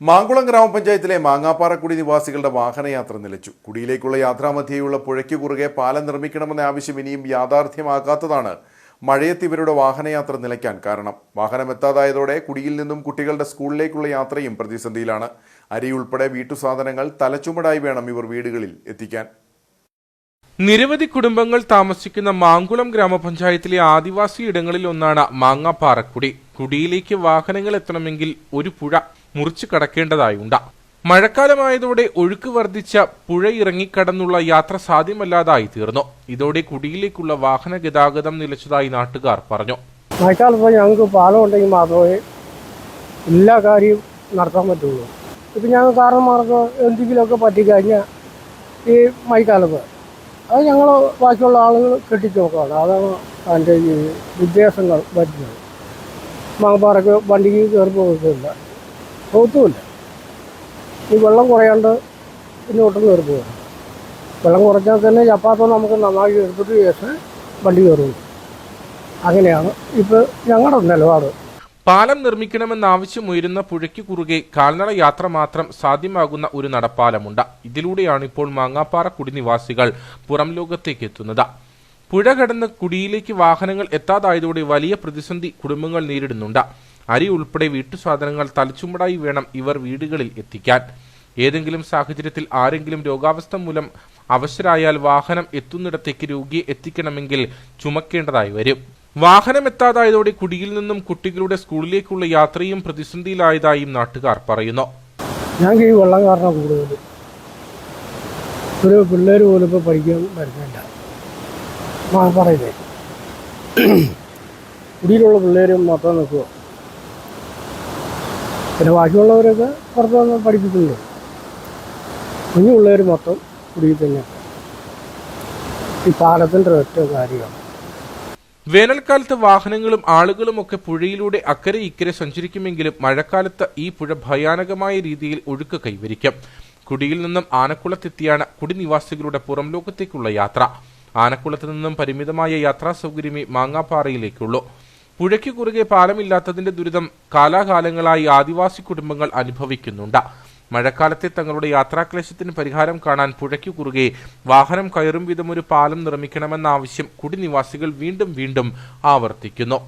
മാങ്കുളം ഗ്രാമപഞ്ചായത്തിലെ മാങ്ങാപ്പാറക്കുടി നിവാസികളുടെ വാഹനയാത്ര നിലച്ചു. കുടിയിലേക്കുള്ള യാത്രാമധ്യേയുള്ള പുഴയ്ക്ക് കുറുകെ പാലം നിർമ്മിക്കണമെന്ന ആവശ്യം ഇനിയും യാഥാർത്ഥ്യമാകാത്തതാണ് മഴയത്ത് ഇവരുടെ വാഹനയാത്ര നിലയ്ക്കാൻ കാരണം. വാഹനമെത്താതായതോടെ കുടിയിൽ നിന്നും കുട്ടികളുടെ സ്കൂളിലേക്കുള്ള യാത്രയും പ്രതിസന്ധിയിലാണ്. അരിയുൾപ്പെടെ വീട്ടുസാധനങ്ങൾ തലച്ചുമടായി വേണം ഇവർ വീടുകളിൽ എത്തിക്കാൻ. നിരവധി കുടുംബങ്ങൾ താമസിക്കുന്ന മാങ്കുളം ഗ്രാമപഞ്ചായത്തിലെ ആദിവാസി ഇടങ്ങളിൽ ഒന്നാണ് മാങ്ങാപ്പാറക്കുടി. കുടിയിലേക്ക് വാഹനങ്ങൾ എത്തണമെങ്കിൽ ഒരു പുഴ മുറിച്ചു കടക്കേണ്ടതായുണ്ട്. മഴക്കാലമായതോടെ ഒഴുക്ക് വർദ്ധിച്ച പുഴ ഇറങ്ങിക്കടന്നുള്ള യാത്ര സാധ്യമല്ലാതായി തീർന്നു. ഇതോടെ കുടിയിലേക്കുള്ള വാഹന ഗതാഗതം നിലച്ചതായി നാട്ടുകാർ പറഞ്ഞു. മഴക്കാലത്ത് ഞങ്ങൾക്ക് പാലം ഉണ്ടെങ്കിൽ മാത്രമേ എല്ലാ കാര്യവും നടത്താൻ പറ്റുള്ളൂ. ഇപ്പം ഞങ്ങൾ കാരണന്മാർക്ക് എന്തെങ്കിലുമൊക്കെ പറ്റിക്കഴിഞ്ഞാൽ ഈ മഴക്കാലത്ത് അത് ഞങ്ങൾ ബാക്കിയുള്ള ആളുകൾ കെട്ടിച്ച് നോക്കുകയാണ് അതാണ് അതിന്റെ ഈ വ്യത്യാസങ്ങൾ വരുന്നത്. മാങ്ങപ്പാറയ്ക്ക് വണ്ടിക്ക് കയറി പോകത്തില്ല പോകത്തുമില്ല ഈ വെള്ളം കുറയാണ്ട് ഇങ്ങോട്ടും കയറി പോകും വെള്ളം കുറച്ചാൽ തന്നെ ചപ്പാത്ത നമുക്ക് നന്നായി എടുത്തിട്ട് ശേഷം വണ്ടി കയറുള്ളൂ അങ്ങനെയാണ് ഇപ്പോൾ ഞങ്ങളുടെ നിലപാട്. പാലം നിർമ്മിക്കണമെന്നാവശ്യമുയരുന്ന പുഴയ്ക്ക് കുറുകെ കാൽനട യാത്ര മാത്രം സാധ്യമാകുന്ന ഒരു നടപ്പാലമുണ്ട്. ഇതിലൂടെയാണ് ഇപ്പോൾ മാങ്ങാപ്പാറ കുടിനിവാസികൾ പുറം ലോകത്തേക്ക് എത്തുന്നത്. പുഴ കടന്ന് കുടിയിലേക്ക് വാഹനങ്ങൾ എത്താതായതോടെ വലിയ പ്രതിസന്ധി കുടുംബങ്ങൾ നേരിടുന്നുണ്ട്. അരി ഉൾപ്പെടെ വീട്ടുസാധനങ്ങൾ തലച്ചുമടായി വേണം ഇവർ വീടുകളിൽ എത്തിക്കാൻ. ഏതെങ്കിലും സാഹചര്യത്തിൽ ആരെങ്കിലും രോഗാവസ്ഥ മൂലം അവശരായാൽ വാഹനം എത്തുന്നിടത്തേക്ക് രോഗിയെ എത്തിക്കണമെങ്കിൽ ചുമക്കേണ്ടതായി വരും. വാഹനം എത്താതായതോടെ കുടിയിൽ നിന്നും കുട്ടികളുടെ സ്കൂളിലേക്കുള്ള യാത്രയും പ്രതിസന്ധിയിലായതായും നാട്ടുകാർ പറയുന്നു. ഞങ്ങൾക്ക് ഈ വെള്ളം കാരണം കൂടുതൽ ഒരു പിള്ളേർ പോലും ഇപ്പോൾ പഠിക്കാൻ വരുന്നില്ല. മാങ്ങപ്പാറയിലെ കുടിയിലുള്ള പിള്ളേരും മൊത്തം നിൽക്കുക പിന്നെ ബാക്കിയുള്ളവരൊക്കെ പുറത്ത് വന്ന് പഠിപ്പിക്കുന്നുണ്ട്. കുഞ്ഞു പിള്ളേർ മൊത്തം കുടിയിൽ തന്നെ ഈ പാലത്തിന്റെ ഒറ്റ കാര്യമാണ്. വേനൽക്കാലത്ത് വാഹനങ്ങളും ആളുകളും ഒക്കെ പുഴയിലൂടെ അക്കരെ ഇക്കരെ സഞ്ചരിക്കുമെങ്കിലും മഴക്കാലത്ത് ഈ പുഴ ഭയാനകമായ രീതിയിൽ ഒഴുക്ക് കൈവരിക്കും. കുടിയിൽ നിന്നും ആനക്കുളത്തെത്തിയാണ് കുടിനിവാസികളുടെ പുറം ലോകത്തേക്കുള്ള യാത്ര. ആനക്കുളത്ത് നിന്നും പരിമിതമായ യാത്രാ സൗകര്യമേ മാങ്ങാപ്പാറയിലേക്കുള്ളൂ. പുഴയ്ക്ക് കുറുകെ പാലമില്ലാത്തതിന്റെ ദുരിതം കാലാകാലങ്ങളായി ആദിവാസി കുടുംബങ്ങൾ അനുഭവിക്കുന്നുണ്ട്. മഴക്കാലത്തെ തങ്ങളുടെ യാത്രാക്ലേശത്തിന് പരിഹാരം കാണാൻ പുഴയ്ക്കു കുറുകെ വാഹനം കയറും വിധം ഒരു പാലം നിർമ്മിക്കണമെന്ന ആവശ്യം കുടിനിവാസികൾ വീണ്ടും വീണ്ടും ആവർത്തിക്കുന്നു.